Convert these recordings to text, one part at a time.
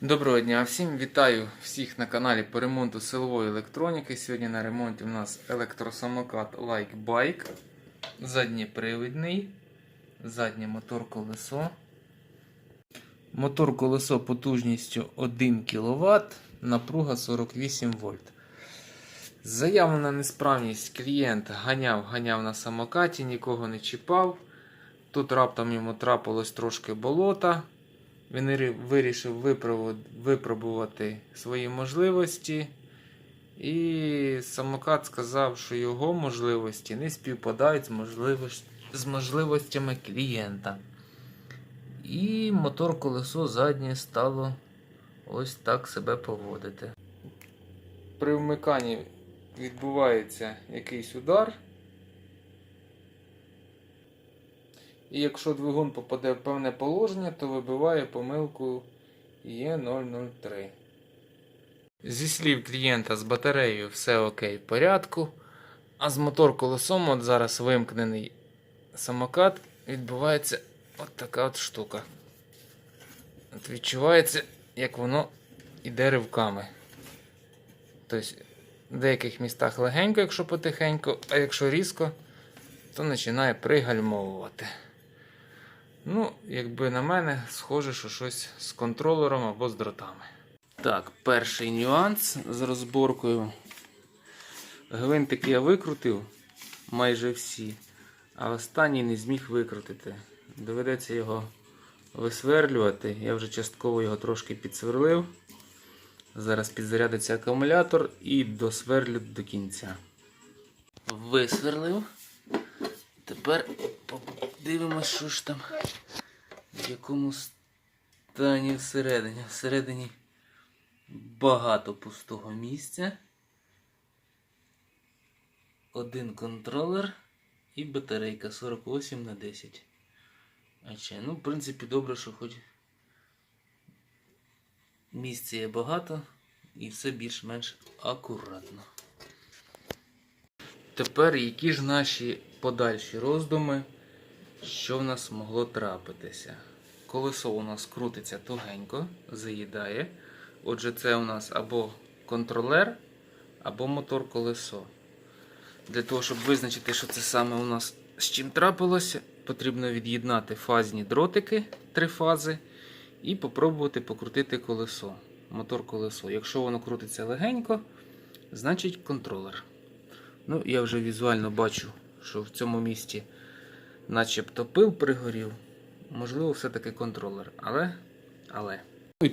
Доброго дня всім! Вітаю всіх на каналі по ремонту силової електроніки. Сьогодні на ремонті у нас електросамокат Like Bike. Заднєпривідний, заднє мотор колесо. Мотор колесо потужністю 1 кВт, напруга 48 вольт. Заявлена несправність клієнт ганяв, ганяв на самокаті, нікого не чіпав. Тут раптом йому трапилось трошки болота. Він вирішив випробувати свої можливості. І самокат сказав, що його можливості не співпадають з, можливос- з можливостями клієнта. І мотор колесо заднє стало ось так себе поводити. При вмиканні відбувається якийсь удар. І якщо двигун попаде в певне положення, то вибиває помилку Е003. Зі слів клієнта з батареєю все окей в порядку. А з мотор колесом, от зараз вимкнений самокат, відбувається от така от штука. От відчувається, як воно йде ривками. Тобто, в деяких містах легенько, якщо потихеньку, а якщо різко, то починає пригальмовувати. Ну, якби на мене, схоже, що щось з контролером або з дротами. Так, перший нюанс з розборкою. Гвинтики я викрутив майже всі, а останній не зміг викрутити. Доведеться його висверлювати. Я вже частково його трошки підсверлив. Зараз підзарядиться акумулятор і досверлю до кінця. Висверлив. Тепер подивимось, що ж там, в якому стані всередині. Всередині багато пустого місця. Один контролер і батарейка 48 на 10. А ще, ну, в принципі, добре, що хоч місця є багато і все більш-менш акуратно. Тепер які ж наші подальші роздуми, що в нас могло трапитися? Колесо у нас крутиться тугенько, заїдає. Отже, це у нас або контролер, або мотор колесо. Для того, щоб визначити, що це саме у нас з чим трапилося, потрібно від'єднати фазні дротики, три фази, і попробувати покрутити колесо, мотор колесо. Якщо воно крутиться легенько, значить контролер. Ну, я вже візуально бачу, що в цьому місці начебто пил пригорів. Можливо, все-таки контролер. Але. але.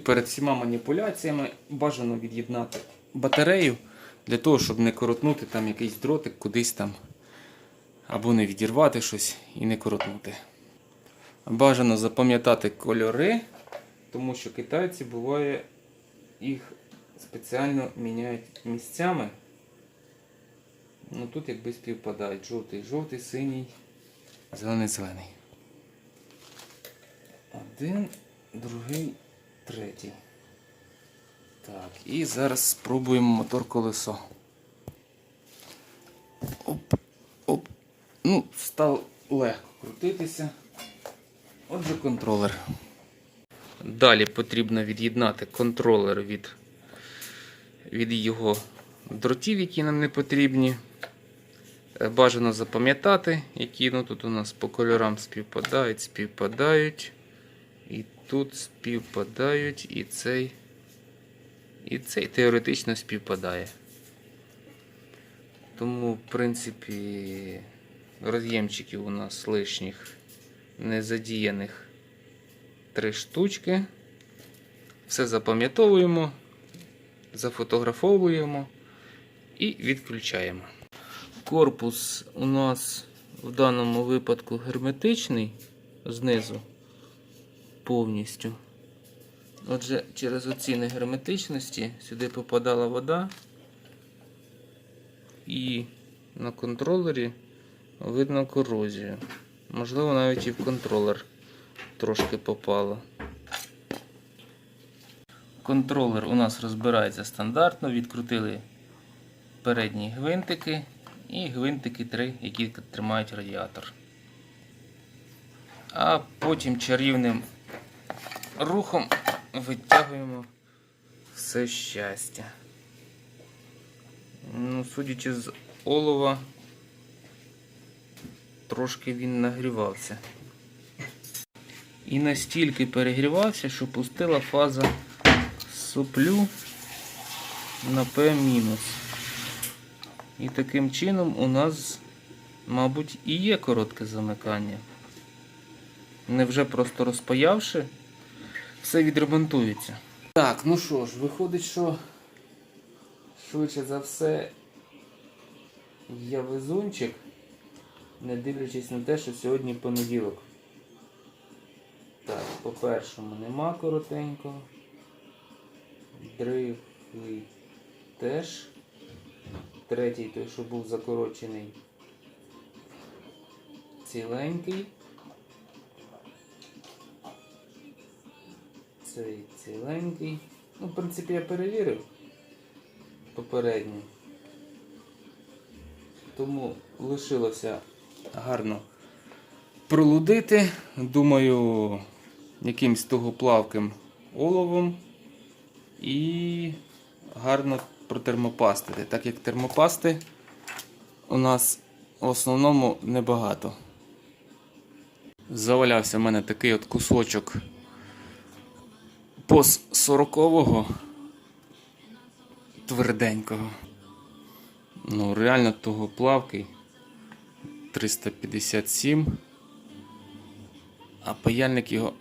Перед всіма маніпуляціями бажано від'єднати батарею для того, щоб не коротнути там якийсь дротик кудись там. Або не відірвати щось і не коротнути. Бажано запам'ятати кольори, тому що китайці буває їх спеціально міняють місцями. Ну тут якби співпадають. Жовтий, жовтий, синій, зелений, зелений. Один, другий, третій. Так, і зараз спробуємо мотор колесо. Оп, оп. Ну, став легко крутитися. Отже, контролер. Далі потрібно від'єднати контролер від, від його дротів, які нам не потрібні. Е, Бажано запам'ятати, які ну, тут у нас по кольорам співпадають, співпадають. І тут співпадають, і цей, і цей теоретично співпадає. Тому, в принципі, роз'ємчиків у нас лишніх незадіяних три штучки. Все запам'ятовуємо, зафотографовуємо і відключаємо. Корпус у нас в даному випадку герметичний знизу повністю. Отже, через оці негерметичності сюди попадала вода, і на контролері видно корозію. Можливо, навіть і в контролер трошки попало. Контролер у нас розбирається стандартно, відкрутили передні гвинтики і гвинтики 3, які тримають радіатор. А потім чарівним рухом витягуємо все щастя. Ну, судячи з олова, трошки він нагрівався. І настільки перегрівався, що пустила фаза соплю на P-. І таким чином у нас, мабуть, і є коротке замикання. Невже просто розпаявши, все відремонтується. Так, ну що ж, виходить, що швидше за все я везунчик, не дивлячись на те, що сьогодні понеділок. Так, по першому нема коротенького. Другий теж. Третій той, що був закорочений. Ціленький. Цей ціленький. Ну, в принципі, я перевірив попередній. Тому лишилося гарно пролудити. Думаю, якимсь тугоплавким оловом і гарно протермопастити. Так як термопасти у нас в основному небагато. Завалявся в мене такий от кусочок пос 40-го тверденького. Ну, реально того плавкий 357, а паяльник його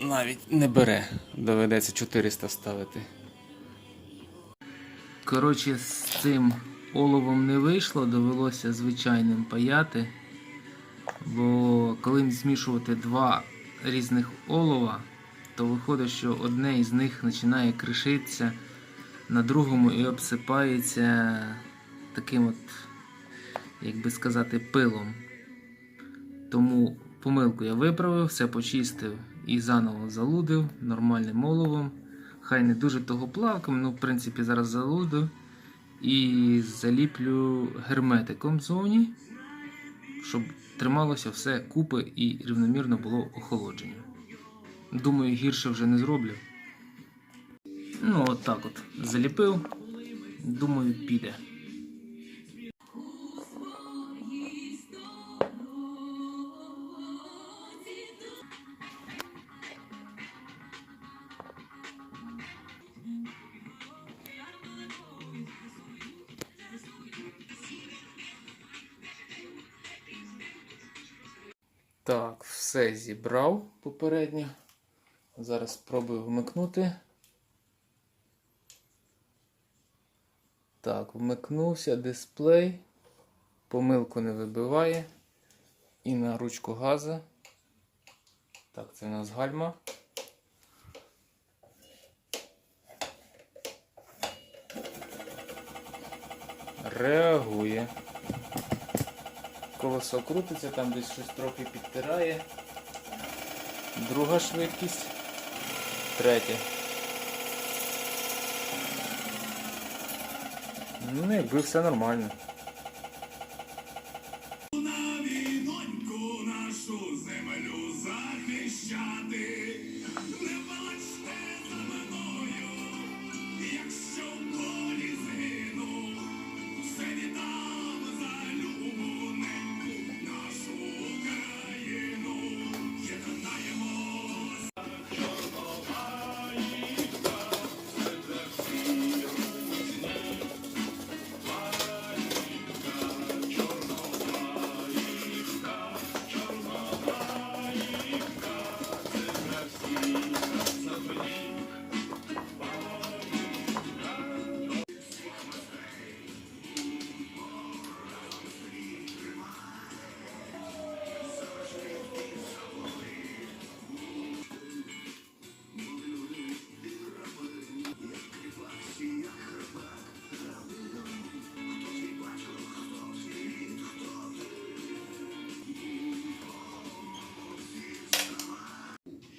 навіть не бере. Доведеться 400 ставити. Коротше, з цим оловом не вийшло, довелося звичайним паяти. Бо коли змішувати два різних олова, то виходить, що одне із них починає кришитися на другому і обсипається таким от, як би сказати, пилом. Тому помилку я виправив, все почистив і заново залудив нормальним оловом. Хай не дуже того плавком, ну в принципі зараз залуду. І заліплю герметиком зоні, щоб трималося все купи і рівномірно було охолодження. Думаю, гірше вже не зроблю. Ну, от так от. Заліпив. Думаю, піде. Так, все зібрав попередньо. Зараз спробую вмикнути. Так, вмикнувся дисплей. Помилку не вибиває. І на ручку газа. Так, це у нас гальма. Реагує. Колесо крутиться, там десь щось трохи підтирає. Друга швидкість. Третя. Ну, якби все нормально.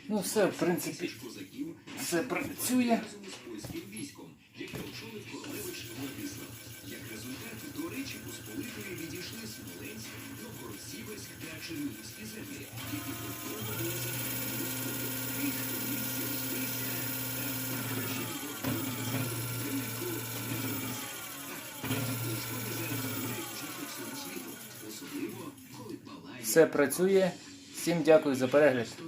Ну все, в принципі, все працює. Як результат, до речі, посполитої відійшли Смоленськ, Новгород-Сіверськ та Чернігівські землі, які повторно були захоплені Господу. Їх місці Ростриця та Патраші Казану Все працює. Всім дякую за перегляд.